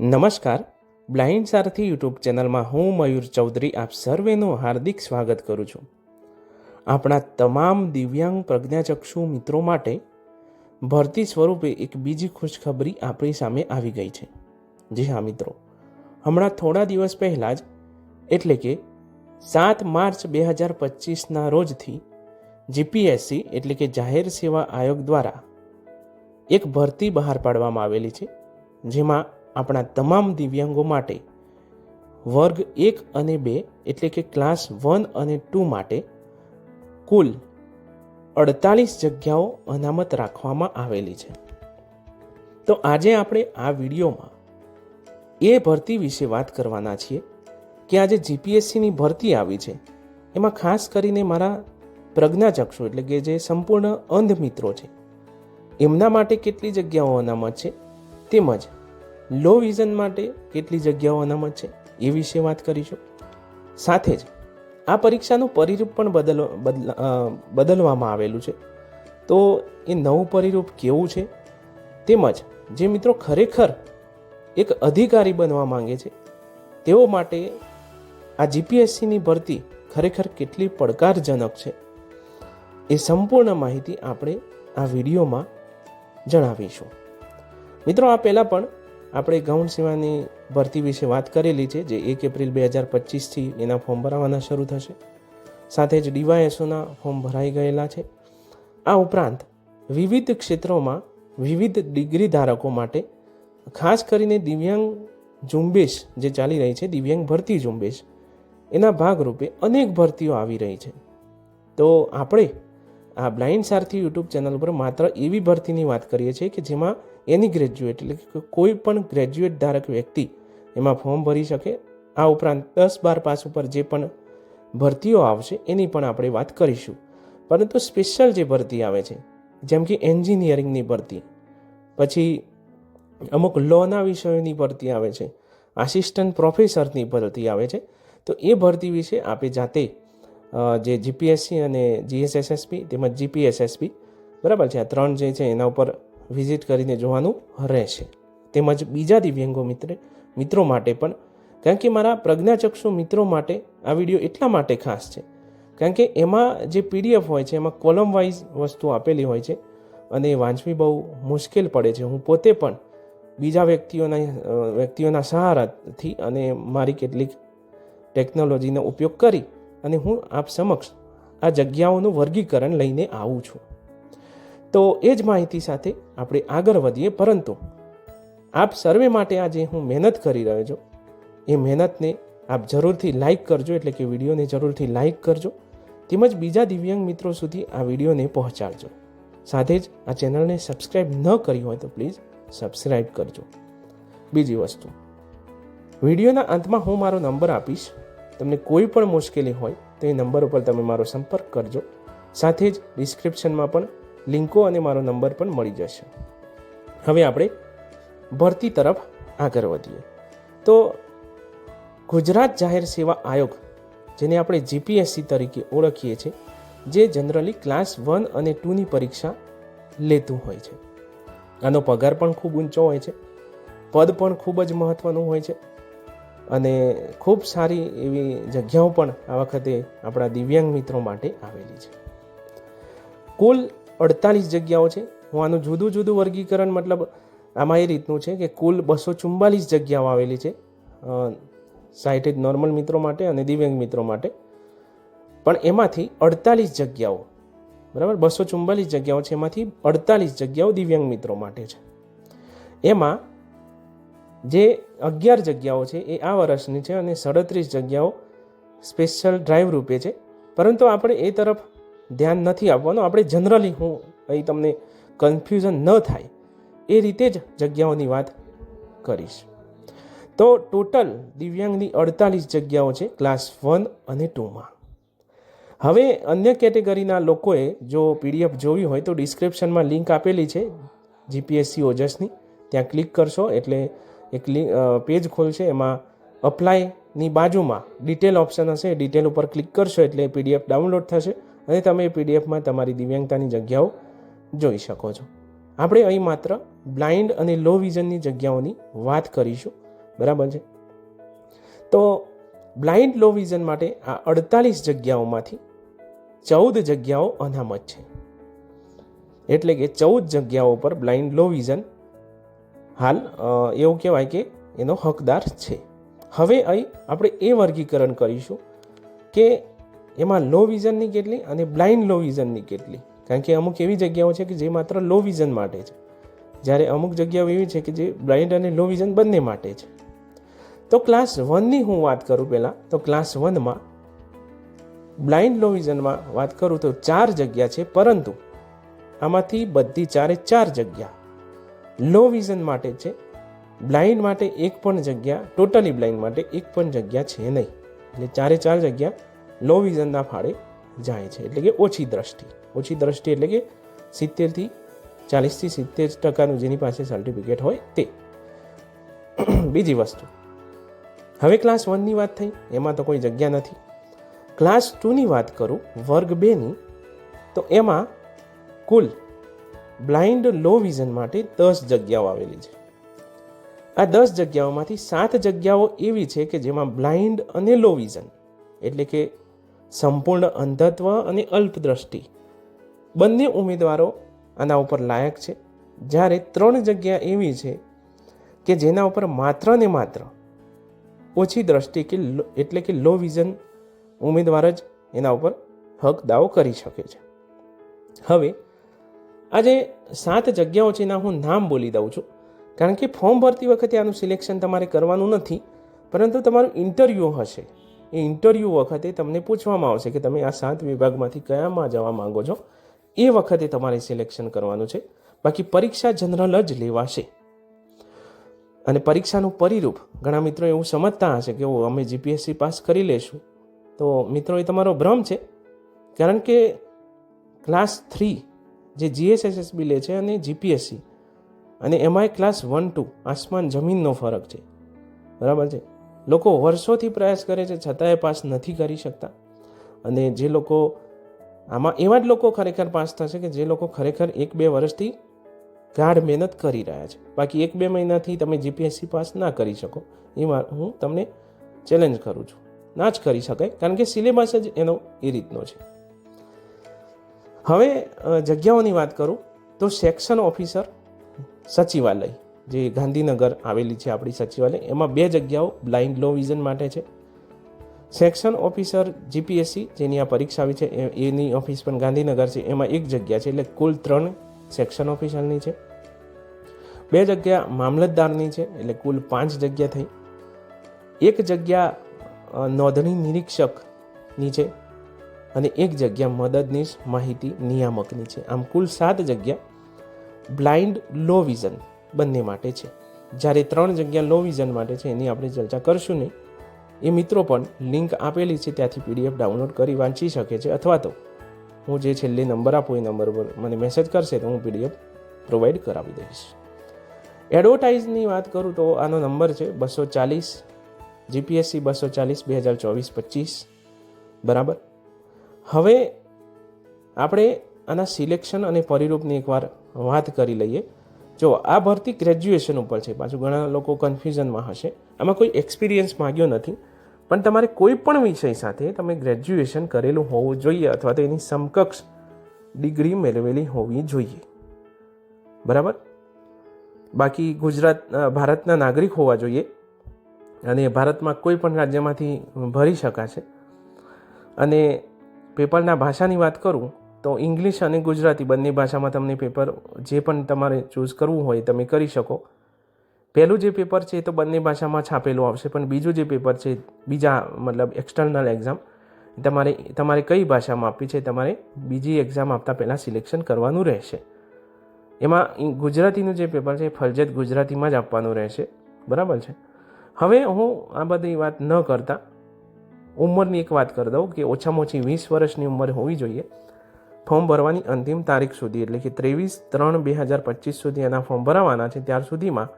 નમસ્કાર. બ્લાઇન્ડ સારથી યુટ્યુબ ચેનલમાં હું મયુર ચૌધરી આપ સર્વેનું હાર્દિક સ્વાગત કરું છું. આપણા તમામ દિવ્યાંગ પ્રજ્ઞાચક્ષુ મિત્રો માટે ભરતી સ્વરૂપે એક બીજી ખુશખબરી આપણી સામે આવી ગઈ છે. જી હા, મિત્રો. હમણાં થોડા દિવસ પહેલાં જ, એટલે કે સાત માર્ચ બે હજાર પચીસના રોજથી, જીપીએસસી એટલે કે જાહેર સેવા આયોગ દ્વારા એક ભરતી બહાર પાડવામાં આવેલી છે, જેમાં આપણા તમામ દિવ્યાંગો માટે. વર્ગ એક અને બે એટલે કે ક્લાસ વન અને ટુ માટે કુલ અડતાલીસ જગ્યાઓ અનામત રાખવામાં આવેલી છે. તો આજે આપણે આ વિડીયોમાં એ ભરતી વિશે વાત કરવાના છીએ કે આજે જીપીએસસીની ભરતી આવી છે. એમાં ખાસ કરીને મારા પ્રજ્ઞાચક્ષુ એટલે કે જે સંપૂર્ણ અંધ મિત્રો છે, એમના માટે કેટલી જગ્યાઓ અનામત છે તેમજ લો વિઝન માટે કેટલી જગ્યાઓ અનામત છે એ વિશે વાત કરીશું. સાથે જ આ પરીક્ષાનું પરિરૂપ પણ બદલ બદલ બદલવામાં આવેલું છે. તો એ નવું પરિરૂપ કેવું છે? તેમજ જે મિત્રો ખરેખર એક અધિકારી બનવા માંગે છે, તેઓ માટે આ જીપીએસસીની ભરતી ખરેખર કેટલી પડકારજનક છે? એ સંપૂર્ણ માહિતી આપણે આ વિડીયોમાં જણાવીશું. મિત્રો, આ પહેલાં પણ આપણે ગૌણ સેવાની ભરતી વિશે વાત કરેલી છે, જે એક એપ્રિલ બે હજાર પચીસથી એના ફોર્મ ભરાવાના શરૂ થશે. સાથે જ ડીવાયએસઓના ફોર્મ ભરાઈ ગયેલા છે. આ ઉપરાંત વિવિધ ક્ષેત્રોમાં વિવિધ ડિગ્રી ધારકો માટે ખાસ કરીને દિવ્યાંગ ઝુંબેશ જે ચાલી રહી છે, દિવ્યાંગ ભરતી ઝુંબેશ, એના ભાગરૂપે અનેક ભરતીઓ આવી રહી છે. તો આપણે આ બ્લાઇન્ડ સારથી યુટ્યુબ ચેનલ પર માત્ર એવી ભરતીની વાત કરીએ છીએ કે જેમાં એની ગ્રેજ્યુએટ એટલે કે કોઈ પણ ગ્રેજ્યુએટ ધારક વ્યક્તિ એમાં ફોર્મ ભરી શકે. આ ઉપરાંત દસ બાર પાસ ઉપર જે પણ ભરતીઓ આવશે એની પણ આપણે વાત કરીશું. પરંતુ સ્પેશિયલ જે ભરતી આવે છે, જેમ કે એન્જિનિયરિંગની ભરતી, પછી અમુક લોના વિષયોની ભરતી આવે છે આસિસ્ટન્ટ પ્રોફેસરની ભરતી આવે છે, તો એ ભરતી વિશે આપણે જાતે જે જીપીએસસી અને જીએસએસએસપી તેમજ જીપીએસએસપી બરાબર છે, આ ત્રણ જે છે એના ઉપર વિઝિટ કરીને જોવાનું રહેશે. તેમજ બીજા દિવ્યાંગો મિત્ર, મિત્રો માટે પણ, કારણ કે મારા પ્રજ્ઞાચક્ષુ મિત્રો માટે આ વીડિયો એટલા માટે ખાસ છે. કારણ કે એમાં જે પીડીએફ હોય છે, એમાં કોલમ વાઇઝ વસ્તુ આપેલી હોય છે અને એ વાંચવી બહુ મુશ્કેલ પડે છે. હું પોતે પણ બીજા વ્યક્તિઓના વ્યક્તિઓના સહારાથી અને મારી કેટલીક ટેકનોલોજીનો ઉપયોગ કરી અને હું આપ સમક્ષ આ જગ્યાઓનું વર્ગીકરણ લઈને આવું છું. તો એ જ માહિતી સાથે આપણે આગળ વધીએ. પરંતુ આપ સર્વે માટે આજે હું મહેનત કરી રહ્યો છું. એ મહેનતને આપ જરૂરથી લાઇક કરજો, એટલે કે વિડીયોને જરૂરથી લાઇક કરજો. તેમજ બીજા દિવ્યાંગ મિત્રો સુધી આ વિડીયોને પહોંચાડજો. સાથે જ આ ચેનલને સબસ્ક્રાઈબ ન કરી હોય તો પ્લીઝ સબસ્ક્રાઈબ કરજો. બીજી વસ્તુ, વિડીયોના અંતમાં હું મારો નંબર આપીશ. તમને કોઈ પણ મુશ્કેલી હોય તો એ નંબર ઉપર તમે મારો સંપર્ક કરજો. સાથે જ ડિસ્ક્રિપ્શનમાં પણ લિંકો અને મારો નંબર પણ મળી જશે. હવે આપણે ભરતી તરફ આગળ વધીએ. તો ગુજરાત જાહેર સેવા આયોગ, જેને આપણે જીપીએસસી તરીકે ઓળખીએ છીએ, જે જનરલી ક્લાસ વન અને ટુની પરીક્ષા લેતું હોય છે. આનો પગાર પણ ખૂબ ઊંચો હોય છે, પદ પણ ખૂબ જ મહત્ત્વનું હોય છે, અને ખૂબ સારી એવી જગ્યાઓ પણ આ વખતે આપણા દિવ્યાંગ મિત્રો માટે આવેલી છે. કુલ અડતાલીસ જગ્યાઓ છે. હું આનું જુદું જુદું વર્ગીકરણ મતલબ આમાં એ રીતનું છે કે કુલ બસો ચુમ્બાલીસ જગ્યાઓ આવેલી છે સાઇટેડ નોર્મલ મિત્રો માટે અને દિવ્યાંગ મિત્રો માટે. પણ એમાંથી અડતાલીસ જગ્યાઓ, બરાબર? બસો ચુમ્બાલીસ જગ્યાઓ છે. એમાંથી અડતાલીસ જગ્યાઓ દિવ્યાંગ મિત્રો માટે છે. એમાં જે અગિયાર જગ્યાઓ છે એ આ વર્ષની છે અને સડત્રીસ જગ્યાઓ સ્પેશિયલ ડ્રાઈવ રૂપે છે. પરંતુ આપણે એ તરફ ધ્યાન નથી આપવાનું. આપણે જનરલી હું અહીં તમને કન્ફ્યુઝન ન થાય, એ રીતે જ જગ્યાઓની વાત કરીશ. તો ટોટલ દિવ્યાંગની અડતાલીસ જગ્યાઓ છે ક્લાસ વન અને ટુમાં હવે અન્ય કેટેગરીના લોકોએ જો પીડીએફ જોવી હોય તો ડિસ્ક્રિપ્શનમાં લિંક આપેલી છે જીપીએસસી ઓજસની ત્યાં ક્લિક કરશો, એટલે એક પેજ ખોલશે. એમાં અપ્લાયની બાજુમાં ડિટેલ ઓપ્શન હશે. ડિટેલ ઉપર ક્લિક કરશો એટલે પીડીએફ ડાઉનલોડ થશે. અને તમે પીડીએફમાં તમારી દિવ્યાંગતાની જગ્યાઓ જોઈ શકો છો. આપણે અહીં માત્ર બ્લાઇન્ડ અને લો વિઝનની જગ્યાઓની વાત કરીશું. બરાબર છે? તો બ્લાઇન્ડ લો વિઝન માટે આ અડતાલીસ જગ્યાઓમાંથી ચૌદ જગ્યાઓ અનામત છે. એટલે કે ચૌદ જગ્યાઓ પર બ્લાઇન્ડ લો વિઝન હાલ એવું કહેવાય કે એનો હકદાર છે. હવે અહીં આપણે એ વર્ગીકરણ કરીશું કે એમાં લો વિઝનની કેટલી અને બ્લાઇન્ડ લો વિઝનની કેટલી? કારણ કે અમુક એવી જગ્યાઓ છે કે જે માત્ર લો વિઝન માટે છે. જ્યારે અમુક જગ્યાઓ એવી છે કે જે બ્લાઇન્ડ અને લો વિઝન બંને માટે છે. તો ક્લાસ વનની હું વાત કરું પહેલાં, તો ક્લાસ વનમાં બ્લાઇન્ડ લો વિઝનમાં વાત કરું તો ચાર જગ્યા છે, પરંતુ આમાંથી બધી ચારે ચાર જગ્યા લો વિઝન માટે છે. બ્લાઇન્ડ માટે એક પણ જગ્યા ટોટલી બ્લાઇન્ડ માટે એક પણ જગ્યા છે નહીં. એટલે ચારે ચાર જગ્યા લો વિઝનના ફાળે જાય છે. એટલે કે ઓછી દ્રષ્ટિ. ઓછી દ્રષ્ટિ એટલે કે સિત્તેરથી ચાલીસથી સિત્તેર ટકાનું જેની પાસે સર્ટિફિકેટ હોય તે. બીજી વસ્તુ. હવે ક્લાસ વનની વાત થઈ. એમાં તો કોઈ જગ્યા નથી. ક્લાસ ટુની વાત કરું, વર્ગ બેની તો એમાં કુલ બ્લાઇન્ડ લો વિઝન માટે દસ જગ્યાઓ આવેલી છે. આ દસ જગ્યાઓમાંથી સાત જગ્યાઓ એવી છે કે જેમાં બ્લાઇન્ડ અને લો વિઝન એટલે કે સંપૂર્ણ અંધત્વ અને અલ્પદ્રષ્ટિ. બંને ઉમેદવારો આના ઉપર લાયક છે. જ્યારે ત્રણ જગ્યા એવી છે કે જેના ઉપર માત્ર ને માત્ર ઓછી દ્રષ્ટિ કે એટલે કે લો વિઝન ઉમેદવાર જ એના ઉપર હક દાવો કરી શકે છે. હવે, આજે સાત જગ્યાઓ છે એના હું નામ બોલી દઉં છું. કારણ કે ફોર્મ ભરતી વખતે આનું સિલેક્શન તમારે કરવાનું નથી, પરંતુ તમારું ઇન્ટરવ્યૂ હશે. એ ઇન્ટરવ્યૂ વખતે તમને પૂછવામાં આવશે કે તમે આ સાત વિભાગમાંથી કયામાં જવા માંગો છો. એ વખતે તમારે સિલેક્શન કરવાનું છે. બાકી પરીક્ષા જનરલ જ લેવાશે. અને પરીક્ષાનું પરિરૂપ, ઘણા મિત્રો એવું સમજતા હશે કે અમે જીપીએસસી પાસ કરી લેશું. તો મિત્રો, એ તમારો ભ્રમ છે. કારણ કે ક્લાસ થ્રી જે જીએસએસએસબી લે છે અને જીપીએસસી અને એમાંય ક્લાસ વન ટુ આસમાન જમીનનો ફરક છે. બરાબર છે? લોકો વર્ષોથી પ્રયાસ કરે છે, છતાંય પાસ નથી કરી શકતા. અને જે લોકો, આમાં એવા જ લોકો ખરેખર પાસ થશે કે જે લોકો ખરેખર એક બે વર્ષથી ગાઢ મહેનત કરી રહ્યા છે. બાકી એક બે મહિનાથી તમે જીપીએસસી પાસ ના કરી શકો. એ હું તમને ચેલેન્જ કરું છું. ના જ કરી શકાય, કારણ કે સિલેબસ જ એનો, એ રીતનો છે. હવે જગ્યાઓની વાત કરું તો સેક્શન ઓફિસર સચિવાલય. જે ગાંધીનગર આવેલી છે આપણી સચિવાલય, એમાં બે જગ્યાઓ બ્લાઇન્ડ લો વિઝન માટે છે. સેક્શન ઓફિસર જીપીએસસી જેની આ પરીક્ષા આવી છે એની ઓફિસ પણ ગાંધીનગર છે, એમાં એક જગ્યા છે, એટલે કુલ ત્રણ સેક્શન ઓફિસરની છે. બે જગ્યા મામલતદારની છે, એટલે કુલ પાંચ જગ્યા થઈ. એક જગ્યા નોંધણી નિરીક્ષકની છે અને એક જગ્યા મદદનીશ માહિતી નિયામકની છે. આમ કુલ સાત જગ્યા બ્લાઇન્ડ લો વિઝન બંને માટે છે. જ્યારે ત્રણ જગ્યા લો વિઝન માટે છે, એની આપણે ચર્ચા કરશું નહીં. એ મિત્રો પણ લિંક આપેલી છે, ત્યાંથી પીડીએફ ડાઉનલોડ કરી વાંચી શકે છે, અથવા તો હું જે છેલ્લે નંબર આપું એ નંબર પર મને મેસેજ કરશે તો હું પીડીએફ પ્રોવાઈડ કરાવી દઈશ. એડવર્ટાઇઝની વાત કરું તો આનો નંબર છે બસો ચાલીસ જીપીએસસી બસો ચાલીસ, બે હજાર ચોવીસ, પચીસ. બરાબર? હવે આપણે આના સિલેક્શન અને પરિરૂપની એકવાર વાત કરી લઈએ. જો, આ ભરતી ગ્રેજ્યુએશન ઉપર છે. પાછું ઘણા લોકો કન્ફ્યુઝનમાં હશે. આમાં કોઈ એક્સપિરિયન્સ માગ્યો નથી. પણ તમારે કોઈ પણ વિષય સાથે તમે ગ્રેજ્યુએશન કરેલું હોવું જોઈએ અથવા તો એની સમકક્ષ ડિગ્રી મેળવેલી હોવી જોઈએ. બરાબર? બાકી ગુજરાત ભારતના નાગરિક હોવા જોઈએ અને ભારતમાં કોઈ પણ રાજ્યમાંથી ભરી શકાશે. અને પેપરના ભાષાની વાત કરું તો ઇંગ્લિશ અને ગુજરાતી બંને ભાષામાં તમને પેપર જે પણ તમારે ચૂઝ કરવું હોય તમે કરી શકો. પહેલું જે પેપર છે એ તો બંને ભાષામાં છાપેલું આવશે, પણ બીજું જે પેપર છે, બીજા મતલબ એક્સટર્નલ એક્ઝામ તમારે તમારે કઈ ભાષામાં આપવી છે તમારે બીજી એક્ઝામ આપતા પહેલાં સિલેક્શન કરવાનું રહેશે. એમાં ગુજરાતીનું જે પેપર છે એ ફરજિયાત ગુજરાતીમાં જ આપવાનું રહેશે. બરાબર છે? હવે હું આ બધી વાત ન કરતા, ઉંમરની એક વાત કરી દઉં કે ઓછામાં ઓછી વીસ વર્ષની ઉંમર હોવી જોઈએ. ફોર્મ ભરવાની અંતિમ તારીખ સુધી, એટલે કે ત્રેવીસ ત્રણ બે હજાર પચીસ સુધી એના ફોર્મ ભરાવાના છે, ત્યાર સુધીમાં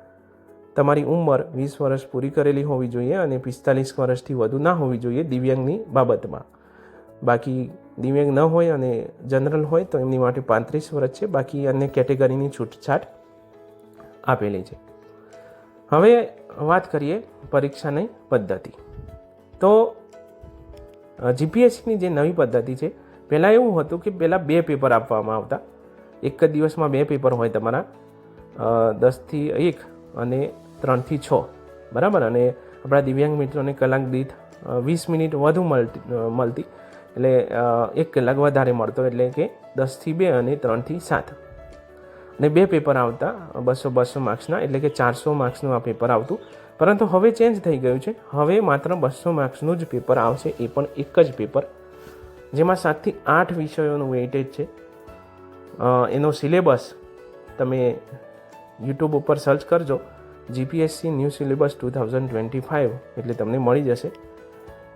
તમારી ઉંમર વીસ વર્ષ પૂરી કરેલી હોવી જોઈએ અને પિસ્તાલીસ વર્ષથી વધુ ના હોવી જોઈએ દિવ્યાંગની બાબતમાં. બાકી દિવ્યાંગ ન હોય અને જનરલ હોય તો એમની માટે પાંત્રીસ વર્ષ છે, બાકી અન્ય કેટેગરીની છૂટછાટ આપેલી છે. હવે વાત કરીએ પરીક્ષાની પદ્ધતિ. તો જીપીએસસીની જે નવી પદ્ધતિ છે પહેલાં એવું હતું કે પહેલાં બે પેપર આપવામાં આવતા. એક જ દિવસમાં બે પેપર હોય તમારા. દસથી એક અને ત્રણથી છ. બરાબર? અને આપણા દિવ્યાંગ મિત્રોને કલાક દીઠ વીસ મિનિટ વધુ મળતી મળતી એટલે એક કલાક વધારે મળતો. એટલે કે દસથી બે અને ત્રણથી સાત. અને બે પેપર આવતા, બસો બસો માર્ક્સના. એટલે કે ચારસો માર્ક્સનું આ પેપર આવતું. પરંતુ હવે ચેન્જ થઈ ગયું છે. હવે માત્ર બસો માર્ક્સનું જ પેપર આવશે. એ પણ એક જ પેપર જેમાં સાતથી આઠ વિષયોનું વેઇટેજ છે. એનો સિલેબસ તમે યુટ્યુબ ઉપર સર્ચ કરજો. GPSC new syllabus two thousand twenty five એટલે તમને મળી જશે.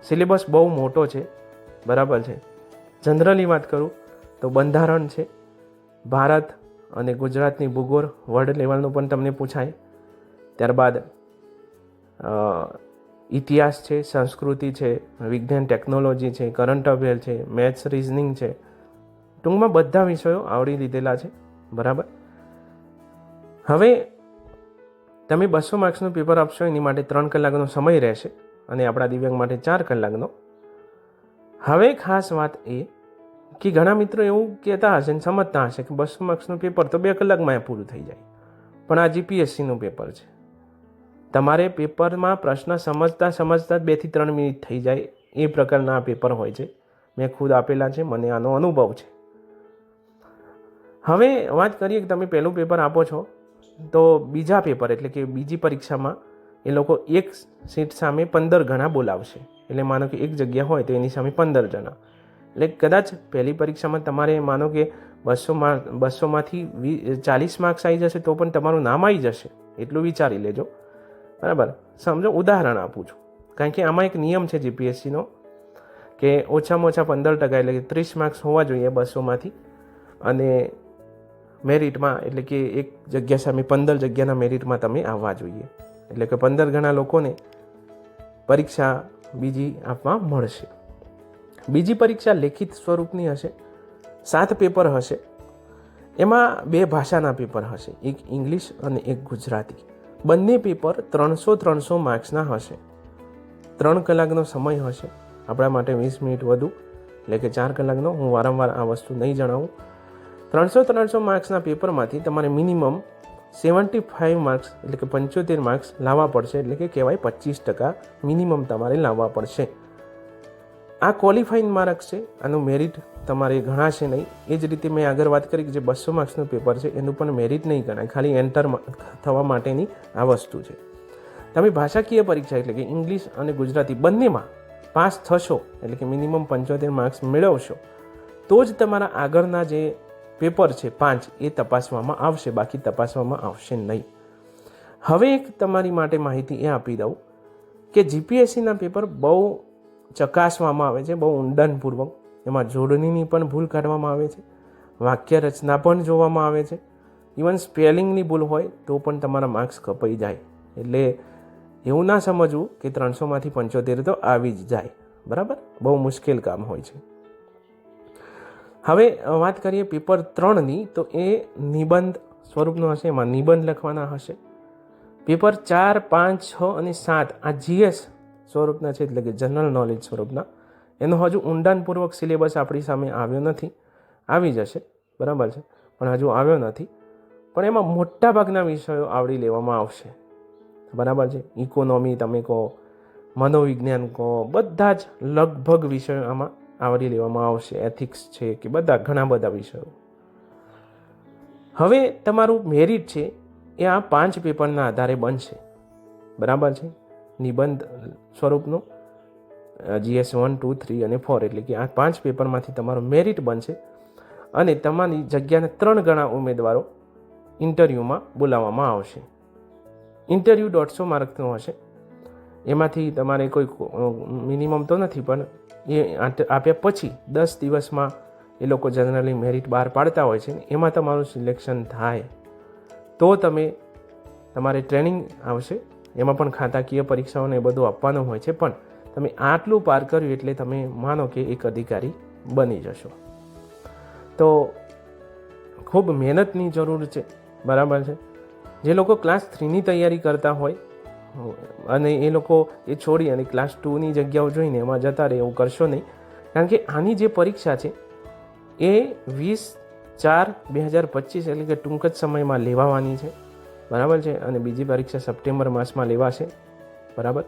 સિલેબસ બહુ મોટો છે. બરાબર છે. જનરલી વાત કરું તો બંધારણ છે. ભારત અને ગુજરાતની ભૂગોળ વર્લ્ડ લેવલનું પણ તમને પૂછાય. ત્યારબાદ ઇતિહાસ છે, સંસ્કૃતિ છે, વિજ્ઞાન ટેકનોલોજી છે કરંટ અફેર છે મેથ્સ રિઝનિંગ છે. ટૂંકમાં બધા વિષયો આવડી લીધેલા છે, બરાબર? હવે તમે બસો માર્ક્સનું પેપર આપશો, એની માટે ત્રણ કલાકનો સમય રહેશે અને આપણા દિવ્યાંગ માટે ચાર કલાકનો. હવે ખાસ વાત એ કે ઘણા મિત્રો એવું કહેતા હશે ને સમજતા હશે કે બસો માર્ક્સનું પેપર તો બે કલાકમાં પૂરું થઈ જાય. પણ આ જીપીએસસીનું પેપર છે. તમારે પેપરમાં પ્રશ્ન સમજતા સમજતા જ બેથી ત્રણ મિનિટ થઈ જાય. એ પ્રકારના પેપર હોય છે. મેં ખુદ આપેલા છે. મને આનો અનુભવ છે. હવે વાત કરીએ કે તમે પહેલું પેપર આપો છો. તો બીજા પેપર એટલે કે બીજી પરીક્ષામાં એ લોકો એક સીટ સામે પંદર ગણા બોલાવશે. એટલે માનો કે એક જગ્યા હોય તો એની સામે પંદર જણા. એટલે કદાચ પહેલી પરીક્ષામાં તમારે માનો કે બસો બસોમાંથી વી, ચાલીસ માર્ક્સ આવી જશે તો પણ તમારું નામ આવી જશે. એટલું વિચારી લેજો. બરાબર? સમજો, ઉદાહરણ આપું છું. કારણ કે આમાં એક નિયમ છે જીપીએસસીનો કે ઓછામાં ઓછા પંદર ટકા એટલે કે ત્રીસ માર્ક્સ હોવા જોઈએ બસોમાંથી. અને મેરિટમાં એટલે કે એક જગ્યા સામે પંદર જગ્યાના મેરિટમાં તમે આવવા જોઈએ. એટલે કે પંદર ઘણા લોકોને પરીક્ષા બીજી આપવા મળશે. બીજી પરીક્ષા લેખિત સ્વરૂપની હશે. સાત પેપર હશે. એમાં બે ભાષાના પેપર હશે. એક ઇંગ્લિશ અને એક ગુજરાતી. બંને પેપર ત્રણસો ત્રણસો માર્ક્સના હશે. ત્રણ કલાકનો સમય હશે. આપણા માટે વીસ મિનિટ વધુ. એટલે કે ચાર કલાકનો. હું વારંવાર આ વસ્તુ નહીં જણાવું. ત્રણસો ત્રણસો માર્ક્સના પેપરમાંથી તમારે મિનિમમ સેવન્ટી ફાઇવ માર્ક્સ એટલે કે પંચોતેર માર્ક્સ લાવવા પડશે. એટલે કે કહેવાય પચીસ ટકા મિનિમમ તમારે લાવવા પડશે. આ ક્વોલિફાઈંગ માર્ક્સ છે, આનું મેરિટ તમારે ગણાશે નહીં. એ જ રીતે મેં આગળ વાત કરી કે જે બસો માર્ક્સનું પેપર છે, એનું પણ મેરિટ નહીં ગણાય. ખાલી એન્ટર થવા માટેની આ વસ્તુ છે. તમે ભાષાકીય પરીક્ષા એટલે કે ઇંગ્લિશ અને ગુજરાતી બંનેમાં પાસ થશો, એટલે કે મિનિમમ પંચોતેર માર્ક્સ મેળવશો, તો જ તમારા આગળના જે પેપર છે, પાંચ, એ તપાસવામાં આવશે. બાકી તપાસવામાં આવશે નહીં. હવે એક તમારી માટે માહિતી એ આપી દઉં કે જીપીએસસીના પેપર બહુ ચકાસવામાં આવે છે, બહુ ઊંડાણપૂર્વક એમાં જોડણીની પણ ભૂલ કાઢવામાં આવે છે વાક્ય રચના પણ જોવામાં આવે છે. ઇવન સ્પેલિંગની ભૂલ હોય તો પણ તમારા માર્ક્સ કપાઈ જાય. એટલે એવું ના સમજવું કે ત્રણસોમાંથી પંચોતેર તો આવી જ જાય. બરાબર? બહુ મુશ્કેલ કામ હોય છે. હવે વાત કરીએ પેપર ત્રણની, તો એ નિબંધ સ્વરૂપનો હશે, એમાં નિબંધ લખવાના હશે. પેપર ચાર, પાંચ, છ અને સાત, આ જીએસ સ્વરૂપના છે, એટલે કે જનરલ નોલેજ સ્વરૂપના. એનો હજુ ઊંડાણપૂર્વક સિલેબસ આપણી સામે આવ્યો નથી. આવી જશે, બરાબર છે? પણ હજુ આવ્યો નથી. પણ એમાં મોટાભાગના વિષયો આવડી લેવામાં આવશે. બરાબર છે? ઇકોનોમી તમે કહો, મનોવિજ્ઞાન કહો, બધા જ લગભગ વિષયો આમાં આવરી લેવામાં આવશે. એથિક્સ છે કે બધા, ઘણા બધા વિષયો. હવે તમારું મેરિટ છે એ આ પાંચ પેપરના આધારે બનશે. બરાબર છે? નિબંધ સ્વરૂપનું જીએસ વન, ટુ, થ્રી અને ફોર, એટલે કે આ પાંચ પેપરમાંથી તમારું મેરિટ બનશે અને તમારી જગ્યાને ત્રણ ગણા ઉમેદવારો ઇન્ટરવ્યૂમાં બોલાવવામાં આવશે. ઇન્ટરવ્યૂ દોઢસો માર્કનો હશે. એમાંથી તમારે કોઈ મિનિમમ તો નથી, પણ એ આપ્યા પછી દસ દિવસમાં એ લોકો જનરલી મેરિટ બહાર પાડતા હોય છે એમાં તમારું સિલેક્શન થાય. તો તમે તમારે ટ્રેનિંગ આવશે. એમાં પણ ખાતાકીય પરીક્ષાઓને એ બધું આપવાનું હોય છે, પણ તમે આટલું પાર કર્યું એટલે તમે માનો કે એક અધિકારી બની જશો. તો ખૂબ મહેનતની જરૂર છે, બરાબર છે? જે લોકો ક્લાસ થ્રીની તૈયારી કરતા હોય, અને એ લોકો એ છોડી અને ક્લાસ ટુની જગ્યાઓ જોઈને એમાં જતા રહે, એવું કરશો નહીં. કારણ કે આની જે પરીક્ષા છે, એ વીસ ચાર બે હજાર પચીસ એટલે કે ટૂંક જ સમયમાં લેવાવાની છે. બરાબર છે? અને બીજી પરીક્ષા સપ્ટેમ્બર માસમાં લેવાશે. બરાબર?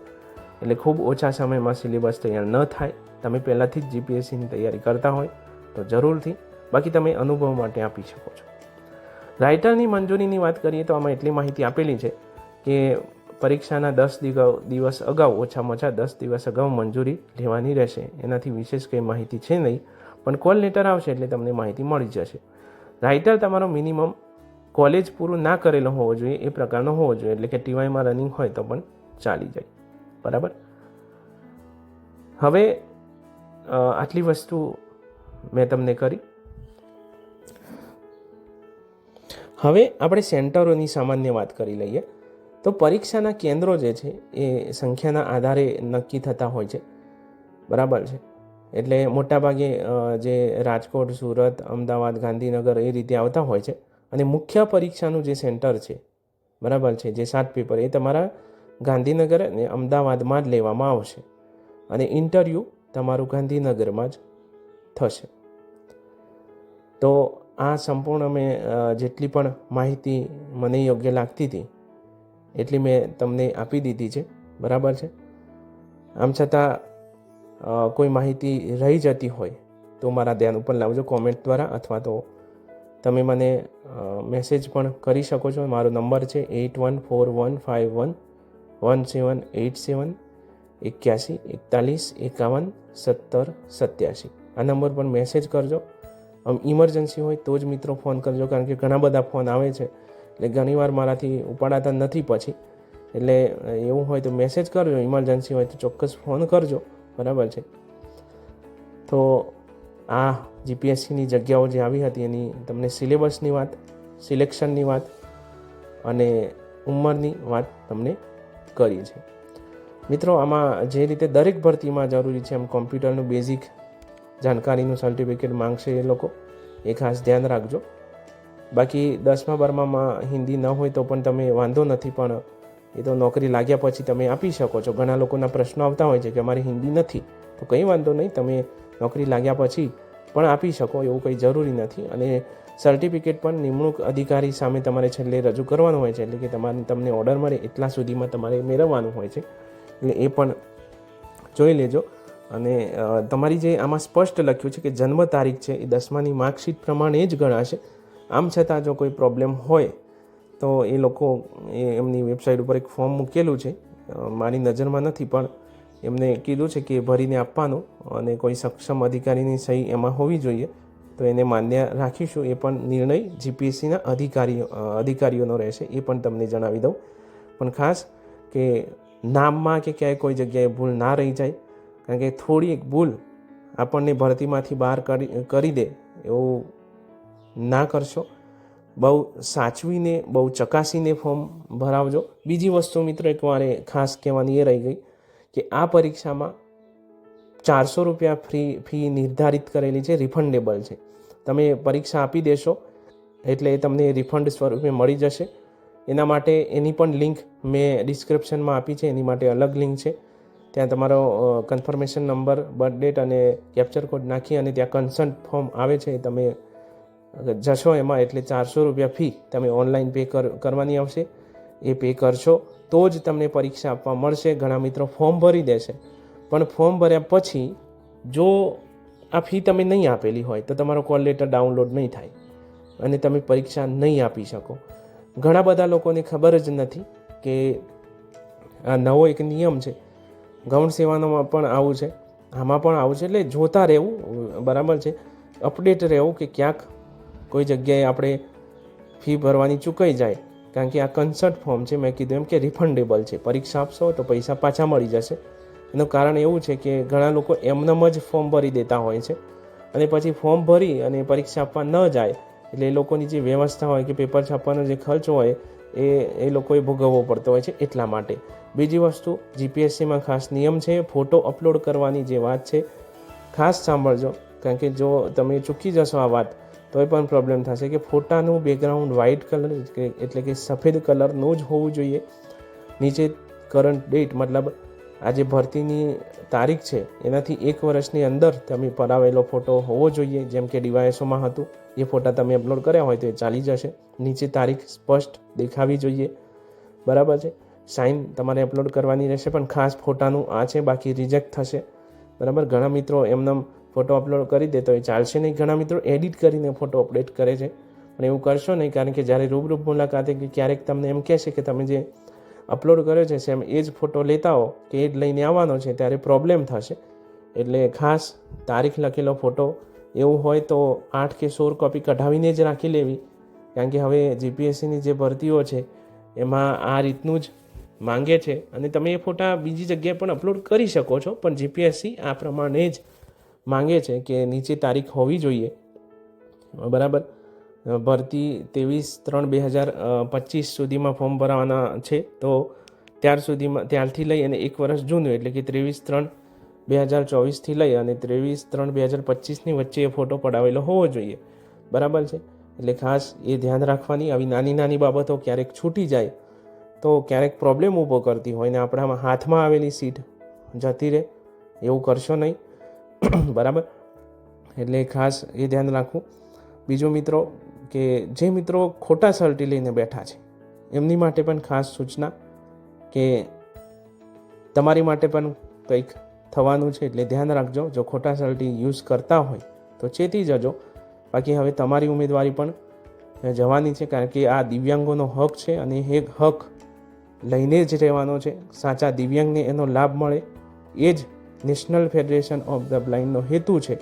એટલે ખૂબ ઓછા સમયમાં સિલેબસ તૈયાર ન થાય. તમે પહેલાંથી જ જીપીએસસીની તૈયારી કરતા હોય તો જરૂરથી. બાકી તમે અનુભવ માટે આપી શકો છો. રાઇટરની મંજૂરીની વાત કરીએ તો આમાં એટલી માહિતી આપેલી છે કે પરીક્ષાના દસ દિવસ અગાઉ, ઓછામાં ઓછા દસ દિવસ અગાઉ મંજૂરી લેવાની રહેશે. એનાથી વિશેષ કંઈ માહિતી છે નહીં. પણ કોલ લેટર આવશે એટલે તમને માહિતી મળી જશે. રાઇટર તમારો મિનિમમ કોલેજ પૂરું ના કરેલો હોવો જોઈએ, એ પ્રકારનો હોવો જોઈએ. એટલે કે ટીવાયમાં રનિંગ હોય તો પણ ચાલી જાય. બરાબર? હવે આટલી વસ્તુ મેં તમને કરી. હવે આપણે સેન્ટરોની સામાન્ય વાત કરી લઈએ. તો પરીક્ષાના કેન્દ્રો જે છે, એ સંખ્યાના આધારે નક્કી થતા હોય છે. બરાબર છે? એટલે મોટાભાગે જે રાજકોટ, સુરત, અમદાવાદ, ગાંધીનગર એ રીતે આવતા હોય છે. અને મુખ્ય પરીક્ષાનું જે સેન્ટર છે, બરાબર છે, જે સાત પેપર, એ તમારા ગાંધીનગર અને અમદાવાદમાં જ લેવામાં આવશે. અને ઇન્ટરવ્યૂ તમારું ગાંધીનગરમાં જ થશે. તો આ સંપૂર્ણ મેં જેટલી પણ માહિતી મને યોગ્ય લાગતી હતી, એટલી મેં તમને આપી દીધી છે, બરાબર છે? આમ છતાં કોઈ માહિતી રહી જતી હોય તો મારા ધ્યાન ઉપર લાવજો, કોમેન્ટ દ્વારા અથવા તો તમે મને મેસેજ પણ કરી શકો છો. મારો નંબર છે eight one four one five one one seven eight seven એક્યાસી એકતાલીસ એકાવન સત્તર સત્યાસી. આ નંબર પર મેસેજ કરજો. આમ ઇમરજન્સી હોય તો જ મિત્રો ફોન કરજો, કારણ કે ઘણા બધા ફોન આવે છે. એટલે ઘણીવાર મારાથી ઉપાડાતા નથી પછી. એટલે એવું હોય તો મેસેજ કરજો. ઇમરજન્સી હોય તો ચોક્કસ ફોન કરજો. બરાબર છે? તો આ જીપીએસસીની જગ્યાઓ જે આવી હતી એની તમને સિલેબસની વાત, સિલેક્શનની વાત અને ઉંમરની વાત તમને કરી છે. મિત્રો, આમાં જે રીતે દરેક ભરતીમાં જરૂરી છે એમ કોમ્પ્યુટરનું બેઝિક જાણકારીનું સર્ટિફિકેટ માંગશે એ લોકો, એ ખાસ ધ્યાન રાખજો. બાકી દસમા, બારમામાં હિન્દી ન હોય તો પણ તમે વાંધો નથી, પણ એ તો નોકરી લાગ્યા પછી તમે આપી શકો છો. ઘણા લોકોના પ્રશ્નો આવતા હોય છે કે અમારે હિન્દી નથી, તો કંઈ વાંધો નહીં. તમે નોકરી લાગ્યા પછી પણ આપી શકો એવું કંઈ જરૂરી નથી અને સર્ટિફિકેટ પણ નિમણૂક અધિકારી સામે તમારે છેલ્લે રજૂ કરવાનું હોય છે. એટલે કે તમારે તમને ઓર્ડર મળે એટલા સુધીમાં તમારે મેળવવાનું હોય છે. એટલે એ પણ જોઈ લેજો. અને તમારી જે આમાં સ્પષ્ટ લખ્યું છે કે જન્મ તારીખ છે એ દસમાની માર્કશીટ પ્રમાણે જ ગણાશે. આમ છતાં જો કોઈ પ્રોબ્લેમ હોય તો એ લોકો એમની વેબસાઇટ ઉપર એક ફોર્મ મૂકેલું છે. મારી નજરમાં નથી પણ એમને કીધું છે કે ભરીને આપવાનું અને કોઈ સક્ષમ અધિકારીની સહી એમાં હોવી જોઈએ. તો એને માન્ય રાખીશું. એ પણ નિર્ણય જીપીએસસીના અધિકારીઓ અધિકારીઓનો રહેશે. એ પણ તમને જણાવી દઉં. પણ ખાસ કે નામમાં કે ક્યાંય કોઈ જગ્યાએ ભૂલ ના રહી જાય, કારણ કે થોડી એક ભૂલ આપણને ભરતીમાંથી બહાર કરી કરી દે એવું ના કરશો. બહુ સાચવીને, બહુ ચકાસીને ફોર્મ ભરાવજો. બીજી વસ્તુ મિત્રો, એક ખાસ કહેવાની એ રહી ગઈ કે આ પરીક્ષામાં ચારસો રૂપિયા ફ્રી, ફી નિર્ધારિત કરેલી છે રિફંડેબલ છે. તમે પરીક્ષા આપી દેશો, એટલે તમને રિફંડ સ્વરૂપે મળી જશે. એના માટે એની પણ લિંક મેં ડિસ્ક્રિપ્શનમાં આપી છે, એની માટે અલગ લિંક છે. ત્યાં તમારો કન્ફર્મેશન નંબર બર્થ ડેટ અને કેપ્ચર કોડ નાખી અને ત્યાં કન્સન્ટ ફોર્મ આવે છે તમે જશો એમાં, એટલે ચારસો રૂપિયા ફી તમે ઓનલાઈન પે કર, કરવાની આવશે. એ પે કરશો. તો જ તમને પરીક્ષા આપવા મળશે. ઘણા મિત્રો ફોર્મ ભરી દેશે. પણ ફોર્મ ભર્યા પછી જો આ ફી તમે નહીં આપેલી હોય, તો તમારો કોલ લેટર ડાઉનલોડ નહીં થાય અને તમે પરીક્ષા નહીં આપી શકો. ઘણા બધા લોકોને ખબર જ નથી કે આ નવો એક નિયમ છે. ગૌણ સેવાનોમાં પણ આવું છે. આમાં પણ આવું છે. એટલે જોતા રહેવું, બરાબર છે. અપડેટ રહેવું કે ક્યાંક કોઈ જગ્યાએ આપણે ફી ભરવાની ચૂકાઈ જાય. કારણ કે આ કન્સર્ટ ફોર્મ છે, મેં કીધું એમ કે રિફંડેબલ છે. પરીક્ષા આપશો તો પૈસા પાછા મળી જશે. એનું કારણ એવું છે કે ઘણા લોકો એમનેમ જ ફોર્મ ભરી દેતા હોય છે અને પછી ફોર્મ ભરી અને પરીક્ષા આપવા ન જાય એટલે એ લોકોની જે વ્યવસ્થા હોય કે પેપર છાપવાનો જે ખર્ચ હોય એ એ લોકોએ ભોગવવો પડતો હોય છે એટલા માટે. બીજી વસ્તુ જીપીએસસીમાં ખાસ નિયમ છે ફોટો અપલોડ કરવાની જે વાત છે, ખાસ સાંભળજો. કારણ કે જો તમે ચૂકી જશો આ વાત તોય પણ પ્રોબ્લેમ થશે કે ફોટાનું બેકગ્રાઉન્ડ વ્હાઇટ કલર એટલે કે સફેદ કલરનું જ હોવું જોઈએ. નીચે કરંટ ડેટ મતલબ આજે ભરતીની તારીખ છે, એનાથી એક વર્ષની અંદર તમે પડાવેલો ફોટો હોવો જોઈએ. જેમ કે ડીવાયએસઓમાં હતું, એ ફોટા તમે અપલોડ કર્યા હોય તો એ ચાલી જશે. નીચે તારીખ સ્પષ્ટ દેખાવી જોઈએ. બરાબર છે? સાઇન તમારે અપલોડ કરવાની રહેશે, પણ ખાસ ફોટાનું આ છે, બાકી રિજેક્ટ થશે. બરાબર? ઘણા મિત્રો એમને ફોટો અપલોડ કરી દે તો એ ચાલશે નહીં. ઘણા મિત્રો એડિટ કરીને ફોટો અપડેટ કરે છે. પણ એવું કરશો નહીં કારણ કે જ્યારે રૂબરૂ મુલાકાતે કે ક્યારેક તમને એમ કહેશે કે તમે જે અપલોડ કર્યો છે સેમ એ જ ફોટો લેતા હો કે એ જ લઈને આવવાનો છે ત્યારે પ્રોબ્લેમ થશે. એટલે ખાસ તારીખ લખેલો ફોટો એવું હોય તો આઠ કે સોળ કોપી કઢાવીને જ રાખી લેવી. કારણ કે હવે જીપીએસસીની જે ભરતીઓ છે એમાં આ રીતનું જ માંગે છે. અને તમે એ ફોટા બીજી જગ્યાએ પણ અપલોડ કરી શકો છો. પણ જીપીએસસી આ પ્રમાણે જ માંગે છે કે નીચે તારીખ હોવી જોઈએ. બરાબર? ભરતી ત્રેવીસ ત્રણ બે હજાર પચીસ સુધીમાં ફોર્મ ભરવાના છે, તો ત્યાર સુધીમાં, ત્યારથી લઈ અને એક વર્ષ જૂનું એટલે કે ત્રેવીસ ત્રણ બે હજાર ચોવીસથી લઈ અને ત્રેવીસ ત્રણ બે હજાર પચીસની વચ્ચે એ ફોટો પડાવેલો હોવો જોઈએ. બરાબર છે? એટલે ખાસ એ ધ્યાન રાખવાની આવી નાની નાની બાબતો ક્યારેક છૂટી જાય, તો ક્યારેક પ્રોબ્લેમ ઊભો કરતી હોય ને આપણામાં હાથમાં આવેલી સીટ જતી રહે, એવું કરશો નહીં. બરાબર? એટલે ખાસ એ ધ્યાન રાખવું. બીજો મિત્રો કે જે મિત્રો ખોટા સર્ટી લઈને બેઠા છે, એમની માટે પણ ખાસ સૂચના કે તમારી માટે પણ કંઈક થવાનું છે, એટલે ધ્યાન રાખજો. જો ખોટા સર્ટી યુઝ કરતા હોય, તો ચેતી જજો. બાકી હવે તમારી ઉમેદવારી પણ જવાની છે, કારણ કે આ દિવ્યાંગોનો હક છે અને એ હક લઈને જ રહેવાનો છે. સાચા દિવ્યાંગને એનો લાભ મળે એ જ નેશનલ ફેડરેશન ઓફ ધ બ્લાઇન્ડનો હેતુ છે.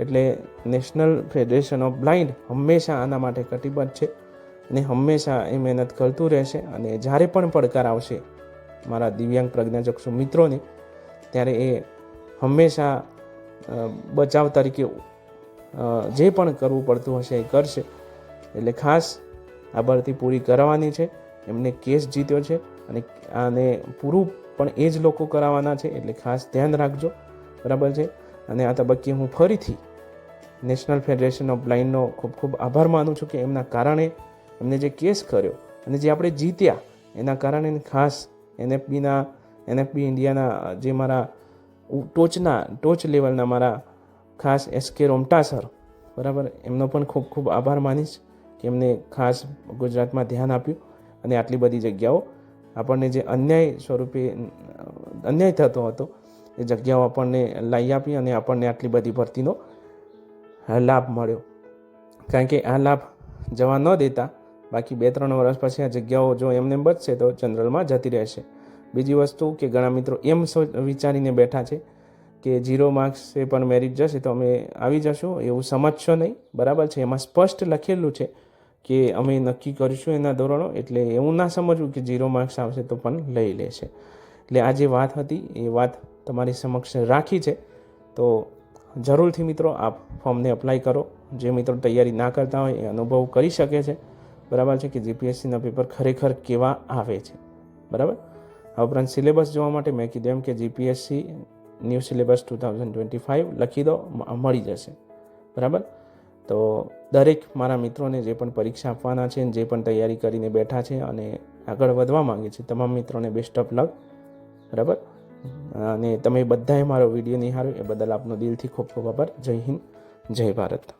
એટલે નેશનલ ફેડરેશન ઓફ બ્લાઇન્ડ હંમેશા આના માટે કટિબદ્ધ છે અને હંમેશા એ મહેનત કરતું રહેશે અને જ્યારે પણ પડકાર આવશે, મારા દિવ્યાંગ પ્રજ્ઞાચક્ષુ મિત્રોને, ત્યારે એ હંમેશા બચાવ તરીકે જે પણ કરવું પડતું હશે એ કરશે. એટલે ખાસ આ ભરતી પૂરી કરવાની છે. એમને કેસ જીત્યો છે અને આને પૂરું પણ એ જ લોકો કરાવવાના છે એટલે ખાસ ધ્યાન રાખજો. બરાબર છે? અને આ તબક્કે હું ફરીથી નેશનલ ફેડરેશન ઓફ બ્લાઇન્ડનો ખૂબ ખૂબ આભાર માનું છું કે એમના કારણે એમને જે કેસ કર્યો અને જે આપણે જીત્યા, એના કારણે ખાસ એનએફબીના, એનએફબી ઇન્ડિયાના જે મારા ટોચના, ટોચ લેવલના મારા ખાસ એસ કે રોમટા સર, બરાબર, એમનો પણ ખૂબ ખૂબ આભાર માનીશ કે એમને ખાસ ગુજરાતમાં ધ્યાન આપ્યું અને આટલી બધી જગ્યાઓ આપણને જે અન્યાય સ્વરૂપે, અન્યાય થતો હતો, એ જગ્યાઓ આપણને લાવી આપી અને આપણને આટલી બધી ભરતીનો લાભ મળ્યો. કારણ કે આ લાભ જવા ન દેતા, બાકી બે, ત્રણ વર્ષ પછી આ જગ્યાઓ જો એમને બચશે તો જનરલમાં જતી રહેશે. બીજી વસ્તુ કે ઘણા મિત્રો એમ વિચારીને બેઠા છે કે ઝીરો માર્ક્સે પણ મેરિટ જશે તો અમે આવી જશું, એવું સમજશો નહીં. બરાબર છે, એમાં સ્પષ્ટ લખેલું છે કે અમે નક્કી કરીશું એના ધોરણો, એટલે એવું ના સમજવું કે ઝીરો માર્ક્સ આવશે તો પણ લઈ લેશે. એટલે આ જે વાત હતી, એ વાત તમારી સમક્ષ રાખી છે. તો જરૂરથી મિત્રો આપ ફોર્મને અપ્લાય કરો. જે મિત્રો તૈયારી ના કરતા હોય, એ અનુભવ કરી શકે છે. બરાબર છે કે જીપીએસસીના પેપર ખરેખર કેવા આવે છે? બરાબર? આ ઉપરાંત સિલેબસ જોવા માટે મેં કીધું એમ કે GPSC new syllabus two thousand twenty five લખી દો મળી જશે. બરાબર? તો દરેક મારા મિત્રોને જે પણ પરીક્ષા આપવાના છે જે પણ તૈયારી કરીને બેઠા છે અને આગળ વધવા માંગે છે, તમામ મિત્રોને બેસ્ટ ઓફ લક બરાબર? અને તમે બધાએ મારો વીડિયો નિહાળ્યો, એ બદલ આપનો દિલથી ખૂબ ખૂબ આભાર. જય હિન્દ, જય ભારત.